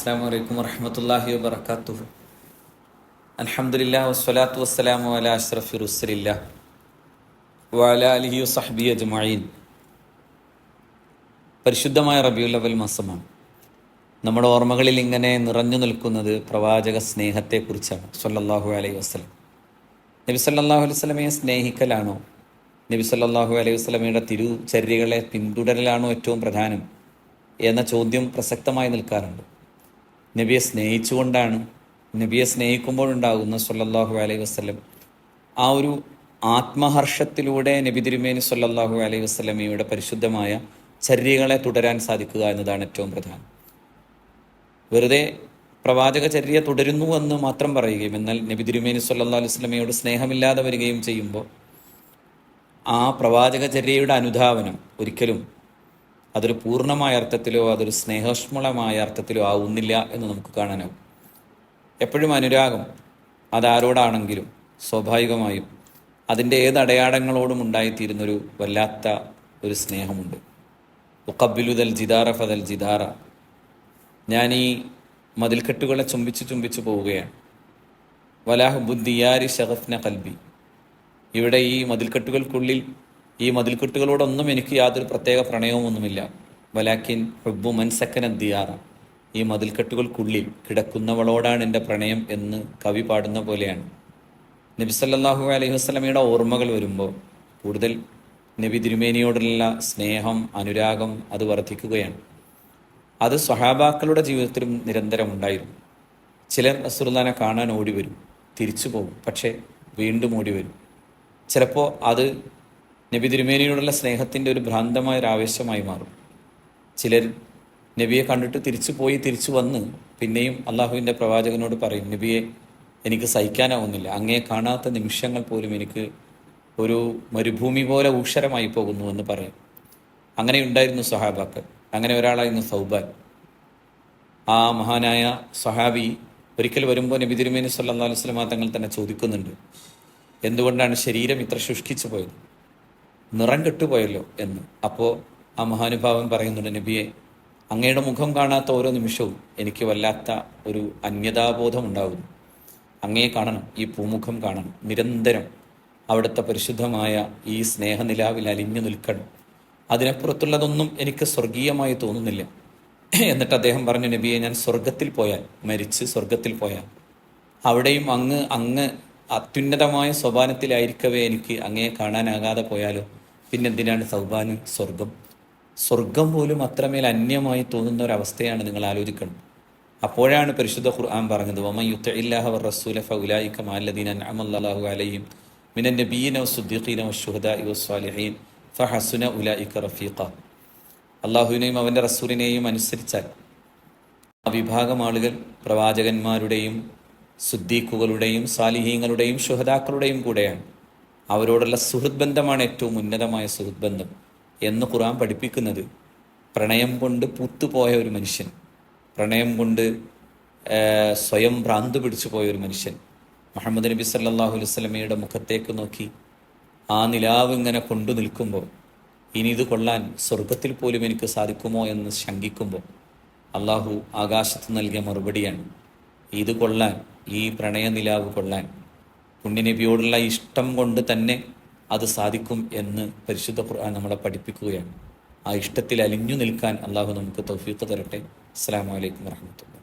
അസ്സാം വലൈക്കും വർഹമത്തല്ലാഹി വബർക്കാത്തു അലഹമുല്ലാ വസ്സലാത്തു വസ്സലാമു അല അഷ്റഫി റുസലില്ല വഅല അലിഹി വസഹബി അജ്മഈൻ. പരിശുദ്ധമായ റബിയുൽ അവൽ മാസമാണ്. നമ്മുടെ ഓർമ്മകളിൽ ഇങ്ങനെ നിറഞ്ഞു നിൽക്കുന്നത് പ്രവാചക സ്നേഹത്തെക്കുറിച്ചാണ്. സല്ലാഹു അലൈഹി വസ്ലം നബി സല്ലാഹു അലൈഹി വസ്ലമയെ സ്നേഹിക്കലാണോ? നബി സല്ലാഹു അലൈഹി വസ്ലമയുടെ തിരുചര്യകളെ പിന്തുടരലാണോ ഏറ്റവും പ്രധാനം? എന്ന ചോദ്യം പ്രസക്തമായി നിൽക്കാറുണ്ട്. നബിയെ സ്നേഹിച്ചുകൊണ്ടാണ് നബിയെ സ്നേഹിക്കുമ്പോഴുണ്ടാകുന്ന സല്ലല്ലാഹു അലൈഹി വസ്ലം ആ ഒരു ആത്മഹർഷത്തിലൂടെ നബി തിരുമേനി സല്ലല്ലാഹു അലൈഹി വസ്ലമയുടെ പരിശുദ്ധമായ ചര്യകളെ തുടരാൻ സാധിക്കുക എന്നതാണ് ഏറ്റവും പ്രധാനം. വെറുതെ പ്രവാചക ചര്യ തുടരുന്നു എന്ന് മാത്രം പറയുകയും എന്നാൽ നബി തിരുമേനി സല്ലാ അലൈഹി സ്വലമയോട് സ്നേഹമില്ലാതെ വരികയും ചെയ്യുമ്പോൾ ആ പ്രവാചക ചര്യയുടെ അനുധാവനം ഒരിക്കലും അതൊരു പൂർണമായ അർത്ഥത്തിലോ അതൊരു സ്നേഹസ്മളമായ അർത്ഥത്തിലോ ആവുന്നില്ല എന്ന് നമുക്ക് കാണാനാവും. എപ്പോഴും അനുരാഗം. അതാരോടാണെങ്കിലും സ്വാഭാവികമായും അതിന്റെ ഏത് അടയാളങ്ങളോടും ഉണ്ടായിത്തീരുന്നൊരു വല്ലാത്ത ഒരു സ്നേഹമുണ്ട്. ഉക്കബിലുദൽ ജിദാറ ഫതൽ ജിദാറ. ഞാൻ ഈ മതിൽക്കെട്ടുകളെ ചുംബിച്ച് ചുംബിച്ച് പോവുകയാണ്. വലാഹുബുദ്ദിയാരി ഷഹഫ്ന കൽബി ഇവിടെ ഈ മതിൽക്കെട്ടുകൾക്കുള്ളിൽ ഈ മതിൽക്കെട്ടുകളോടൊന്നും എനിക്ക് യാതൊരു പ്രത്യേക പ്രണയവുമൊന്നുമില്ല. വലാക്കിൻ ഹുബു മൻസക്കന ദിയാറ. ഈ മതിൽക്കെട്ടുകൾക്കുള്ളിൽ കിടക്കുന്നവളോടാണ് എന്റെ പ്രണയം എന്ന് കവി പാടുന്ന പോലെയാണ്. നബി സല്ലാഹു അലൈഹി വസ്ലമയുടെ ഓർമ്മകൾ വരുമ്പോൾ കൂടുതൽ നബി തിരുമേനിയോടുള്ള സ്നേഹം അനുരാഗം അത് വർദ്ധിക്കുകയാണ് അത് സ്വഹാബാക്കളുടെ ജീവിതത്തിലും നിരന്തരം ഉണ്ടായിരുന്നു. ചിലർ അസുർദാനെ കാണാൻ ഓടിവരും തിരിച്ചു പോകും പക്ഷേ വീണ്ടും ഓടിവരും ചിലപ്പോൾ അത് നബി തിരുമേനിയോടുള്ള സ്നേഹത്തിന്റെ ഒരു ഭ്രാന്തമായ ഒരു ആവേശമായി മാറും. ചിലർ നബിയെ കണ്ടിട്ട് തിരിച്ചു പോയി തിരിച്ചു വന്ന് പിന്നെയും അള്ളാഹുവിന്റെ പ്രവാചകനോട് പറയും നബിയെ എനിക്ക് സഹിക്കാനാവുന്നില്ല. അങ്ങേ കാണാത്ത നിമിഷങ്ങൾ പോലും എനിക്ക് ഒരു മരുഭൂമി പോലെ ഊഷരമായി പോകുന്നു എന്ന് പറയും. അങ്ങനെ ഉണ്ടായിരുന്നു സഹാബാക്കൾ. അങ്ങനെ ഒരാളായിരുന്നു സൗബാൻ. ആ മഹാനായ സഹാബി ഒരിക്കൽ വരുമ്പോൾ നബി തിരുമേനി സല്ലാ അലൈഹി സ്വലമാ തങ്ങൾ തന്നെ ചോദിക്കുന്നുണ്ട് എന്തുകൊണ്ടാണ് ശരീരം ഇത്ര ശുഷ്കിച്ചു പോയത്? നിറം കെട്ടുപോയല്ലോ എന്ന്. അപ്പോൾ ആ മഹാനുഭാവൻ പറയുന്നുണ്ട് നബിയെ അങ്ങയുടെ മുഖം കാണാത്ത ഓരോ നിമിഷവും എനിക്ക് വല്ലാത്ത ഒരു അന്യതാബോധം ഉണ്ടാകുന്നു. അങ്ങയെ കാണണം ഈ പൂമുഖം കാണണം നിരന്തരം അവിടുത്തെ പരിശുദ്ധമായ ഈ സ്നേഹനിലാവിൽ അലിഞ്ഞു നിൽക്കണം. അതിനപ്പുറത്തുള്ളതൊന്നും എനിക്ക് സ്വർഗീയമായി തോന്നുന്നില്ല. എന്നിട്ട് അദ്ദേഹം പറഞ്ഞു നബിയെ ഞാൻ സ്വർഗത്തിൽ പോയാൽ മരിച്ച് സ്വർഗത്തിൽ പോയാൽ അവിടെയും അങ്ങ് അങ്ങ് അത്യുന്നതമായ സ്വഭാവത്തിലായിരിക്കവേ എനിക്ക് അങ്ങയെ കാണാനാകാതെ പോയാലോ? പിന്നെന്തിനാണ് സൗബാന് സ്വർഗം? സ്വർഗം പോലും അത്രമേൽ അന്യമായി തോന്നുന്ന ഒരവസ്ഥയാണ് നിങ്ങൾ ആലോചിക്കണം. അപ്പോഴാണ് പരിശുദ്ധ ഖുർആൻ പറഞ്ഞത് വമ യുത്ത ഇല്ലാഹ റസൂല ഫൗലായിക്ക മാലദീൻ അമല്ലാഹു അലൈഹിം മിനൻ നബിയ്യീന സുദ്ദീഖീന ഷുഹദ വസ്സാലിഹീൻ ഫഹസുന ഉലായിക്ക റഫീഖ. അള്ളാഹുവിനെയും അവന്റെ റസൂലിനെയും അനുസരിച്ചാൽ ആ വിഭാഗം ആളുകൾ പ്രവാചകന്മാരുടെയും സുദ്ദീഖുകളുടെയും സാലിഹീങ്ങളുടെയും ഷുഹദാക്കളുടെയും കൂടെയാണ്. അവരോടുള്ള സുഹൃത് ബന്ധമാണ് ഏറ്റവും ഉന്നതമായ സുഹൃത് ബന്ധം എന്ന് ഖുർആൻ പഠിപ്പിക്കുന്നത്. പ്രണയം കൊണ്ട് പൂത്തുപോയ ഒരു മനുഷ്യൻ പ്രണയം കൊണ്ട് സ്വയം ഭ്രാന്ത് പിടിച്ചു പോയ ഒരു മനുഷ്യൻ മുഹമ്മദ് നബി സല്ലാഹു അലൈഹി സ്വലമയുടെ മുഖത്തേക്ക് നോക്കി ആ നിലാവ് ഇങ്ങനെ കൊണ്ടു നിൽക്കുമ്പോൾ ഇനി ഇത് കൊള്ളാൻ സ്വർഗത്തിൽ പോലും എനിക്ക് സാധിക്കുമോ? എന്ന് ശങ്കിക്കുമ്പോൾ അള്ളാഹു ആകാശത്ത് നൽകിയ മറുപടിയാണ് ഇത് കൊള്ളാൻ ഈ പ്രണയ നിലാവ് കൊള്ളാൻ പുണ്യനബിയോടുള്ള ഇഷ്ടം കൊണ്ട് തന്നെ അത് സാധിക്കും എന്ന് പരിശുദ്ധ ഖുർആൻ നമ്മളെ പഠിപ്പിക്കുകയാണ്. ആ ഇഷ്ടത്തിൽ അലിഞ്ഞു നിൽക്കാൻ അള്ളാഹു നമുക്ക് തൗഫീഖ് തരട്ടെ. അസ്സാം വലൈക്കും വർഹമത്തുള്ള